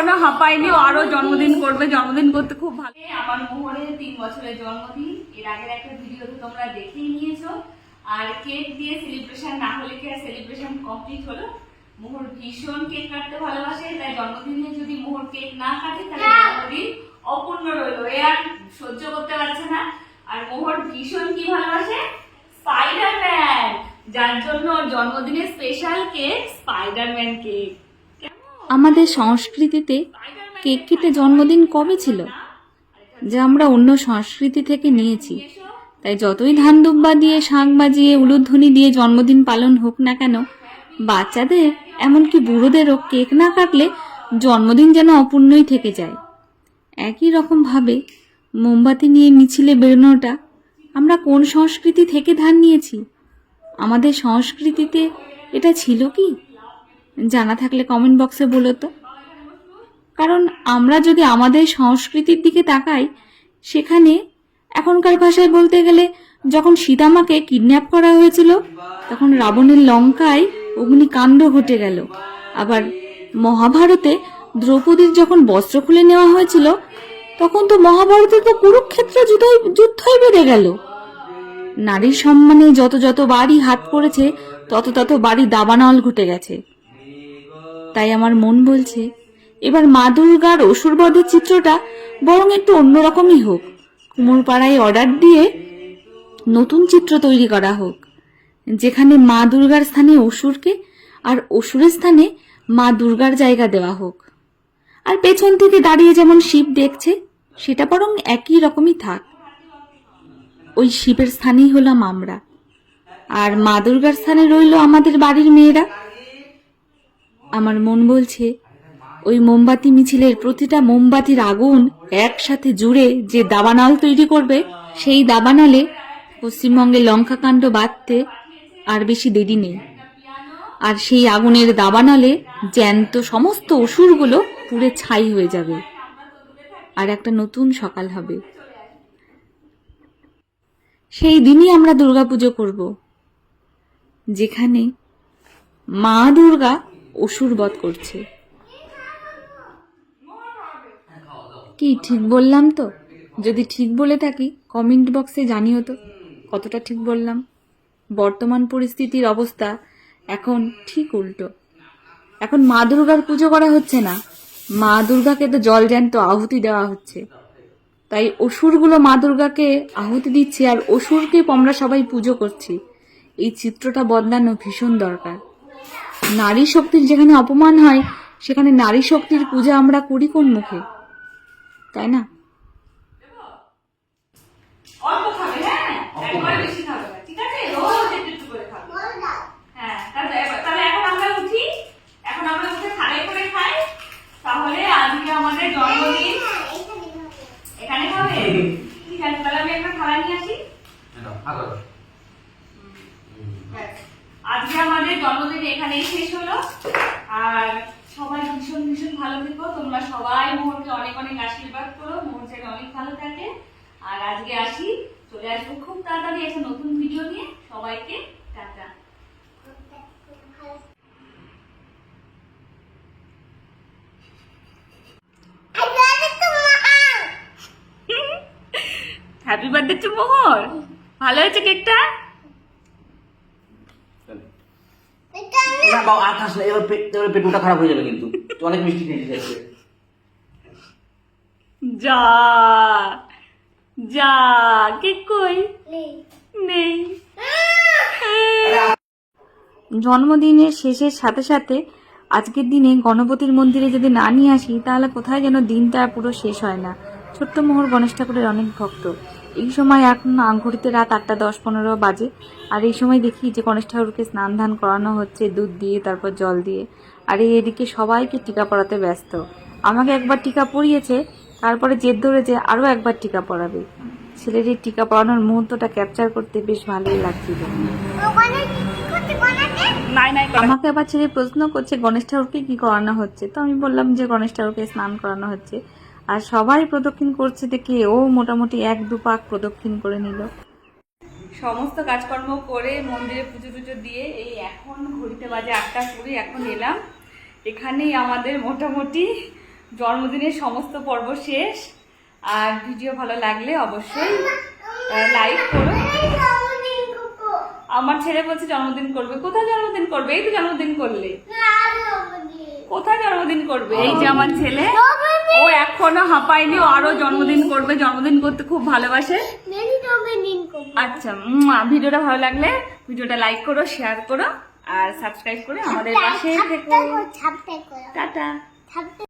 এখনও হাঁপায়নি ও আরও জন্মদিন করবে জন্মদিন করতে খুব ভালো। আমার মোহরের তিন বছরের জন্মদিন এর আগের একটা ভিডিও তো তোমরা দেখেই নিয়েছো। আর কেক দিয়ে সেলিব্রেশন না হলে কি আর সেলিব্রেশন কমপ্লিট হলো? মোহর ভীষণ কেক কাটতে ভালোবাসে তাই জন্মদিনে যদি মোহর কেক না কাটে তাহলে জন্মদিন অপূর্ণ রইল। এ আর সহ্য করতে পারছে না। আর মোহর ভীষণ কি ভালোবাসে? স্পাইডারম্যান যার জন্য জন্মদিনে স্পেশাল কেক স্পাইডারম্যান কেক আমাদের সংস্কৃতিতে কেক কেটে জন্মদিন কবে ছিল? যা আমরা অন্য সংস্কৃতি থেকে নিয়েছি। তাই যতই ধান দুব্বা দিয়ে, শাঁখ বাজিয়ে, উলুধ্বনি দিয়ে জন্মদিন পালন হোক না কেন, বাচ্চাদের, এমনকি বুড়োদেরও কেক না কাটলে জন্মদিন যেন অপূর্ণই থেকে যায়। একই রকমভাবে মোমবাতি নিয়ে মিছিলে বেরোনোটা আমরা কোন সংস্কৃতি থেকে ধান নিয়েছি? আমাদের সংস্কৃতিতে এটা ছিল কি? জানা থাকলে কমেন্ট বক্সে বলো তো। কারণ আমরা যদি আমাদের সংস্কৃতির দিকে তাকাই, সেখানে এখনকার ভাষায় বলতে গেলে যখন সীতামাকে কিডন্যাপ করা হয়েছিল, তখন রাবণের লঙ্কায় অগ্নিকাণ্ড ঘটে গেল। আবার মহাভারতে দ্রৌপদীর যখন বস্ত্র খুলে নেওয়া হয়েছিল, তখন তো মহাভারতে তো কুরুক্ষেত্র যুদ্ধই যুদ্ধই বেড়ে গেল। নারীর সম্মানে যত যত বাড়ি হাত পড়েছে, তত তত বাড়ি দাবানল ঘটে গেছে। তাই আমার মন বলছে, এবার মা দুর্গার অসুরবধের চিত্রটা বরং একটু অন্যরকমই হোক। কুমোরপাড়ায় অর্ডার দিয়ে নতুন চিত্র তৈরি করা হোক, যেখানে মা দুর্গার স্থানে অসুরকে আর অসুরের স্থানে মা দুর্গার জায়গা দেওয়া হোক। আর পেছন থেকে দাঁড়িয়ে যেমন শিব দেখছে, সেটা বরং একই রকমই থাক। ওই শিবের স্থানেই হলাম আমরা। আর মা দুর্গার স্থানে রইল আমাদের বাড়ির মেয়েরা। আমার মন বলছে, ওই মোমবাতি মিছিলের প্রতিটা মোমবাতির আগুন একসাথে জুড়ে যে দাবানাল তৈরি করবে, সেই দাবানালে পশ্চিমবঙ্গে লঙ্কাকাণ্ড বাঁধতে আর বেশি দেরি নেই। আর সেই আগুনের দাবানলে জ্যান্ত সমস্ত অসুরগুলো পুড়ে ছাই হয়ে যাবে। আর একটা নতুন সকাল হবে। সেই দিনই আমরা দুর্গাপুজো করব। যেখানে মা দুর্গা অসুর বধ করছে। কি, ঠিক বললাম তো? যদি ঠিক বলে থাকি কমেন্ট বক্সে জানিও তো, কতটা ঠিক বললাম? বর্তমান পরিস্থিতির অবস্থা এখন ঠিক উল্টো। এখন মা দুর্গার পুজো করা হচ্ছে না। মা দুর্গাকে তো জল জ্যান্ত আহুতি দেওয়া হচ্ছে। তাই অসুরগুলো মা দুর্গাকে আহুতি দিচ্ছে, আর অসুরকে আমরা সবাই পুজো করছি। এই চিত্রটা বদলানো ভীষণ দরকার। নারী শক্তির যেখানে অপমান হয় সেখানে নারী শক্তির পূজা আমরা করি কোন মুখে? তাই না? অল্প খাবে হ্যাঁ? ঠিক আছে? রোজ একটু একটু করে খাবে। হ্যাঁ তাহলে তাহলে এখন এখন আজকে আমাদের জন্মদিন এখানেই শেষ হলো। আর সবাই ভীষণ ভীষণ ভালো থেকো। তোমরা সবাই মোহনকে অনেক অনেক আশীর্বাদ করো। মোহন যেন অনেক ভালো থাকে। আর আজকে আসি, চলে আসব খুব তাড়াতাড়ি একটা নতুন ভিডিও নিয়ে। সবাইকে tata. Happy birthday to Mohar ভালো হয়েছে কেকটা না বাবা আর খাস না এবার পেট এবার পেটটা খারাপ হয়ে যাবে কিন্তু। তুই অনেক মিষ্টি আজকে। যা যা কেক কই? নেই। জন্মদিনের শেষের সাথে সাথে আজকের দিনে গণপতির মন্দিরে যদি না নিয়ে আসি তাহলে কোথায় যেন দিনটা পুরো শেষ হয় না। ছোট্ট মোহর গণেশ ঠাকুরের অনেক ভক্ত। এই সময় এখন ঘড়িতে রাত আটটা দশ পনেরো বাজে। আর এই সময় দেখি যে গণেশ ঠাকুরকে স্নান ধান করানো হচ্ছে দুধ দিয়ে তারপর জল দিয়ে। আর এই এদিকে সবাইকে টিকা পড়াতে ব্যস্ত। আমাকে একবার টিকা পরিয়েছে তারপরে জেদ ধরেছে আরও একবার টিকা পড়াবে। ছেলের এই টিকা পড়ানোর মুহূর্তটা ক্যাপচার করতে বেশ ভালোই লাগছিল। আমাকে আবার ছেলে প্রশ্ন করছে গণেশ ঠাকুরকে কি করানো হচ্ছে? তো আমি বললাম যে গণেশ ঠাকুরকে স্নান করানো হচ্ছে। আর সবাই প্রদক্ষিণ করছে দেখে ও মোটামুটি এক দু পাক প্রদক্ষিণ করে নিল। সমস্ত কাজকর্ম করে মন্দিরে পুজো টুজো দিয়ে এই এখন ঘড়িতে বাজে আটটা কুড়ি, এখন এলাম। এখানেই আমাদের মোটামুটি জন্মদিনের সমস্ত পর্ব শেষ। আর ভিডিও ভালো লাগলে অবশ্যই লাইক করো। আমার ছেলে বলছে জন্মদিন করবে। কোথায় জন্মদিন করবে? এই তো জন্মদিন করলে। কোথায় জন্মদিন করবে? এই যে আমার ছেলে ও এখনও হাঁপায়নি আরও জন্মদিন করবে। জন্মদিন করতে খুব ভালোবাসে। আচ্ছা ভিডিওটা ভালো লাগলে ভিডিওটা লাইক করো শেয়ার করো আর সাবস্ক্রাইব করে আমাদের পাশে থেকো। টাটা।